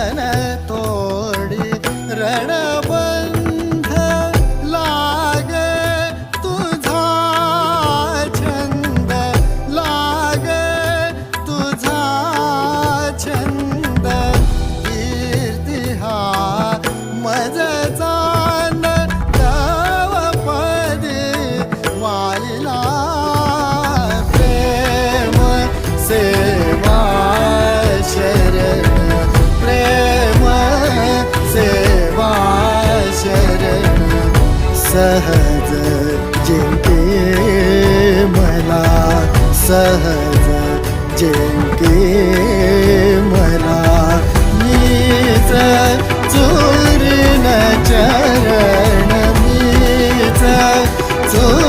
मन तोडी रणबंध लाग तुझा छंद लाग तुझा छंद. कीर्ती हा मज जाण पदी वालिला सहज जिंके मला सहज जिंके मला. मीच चोर न चरण मीच चोर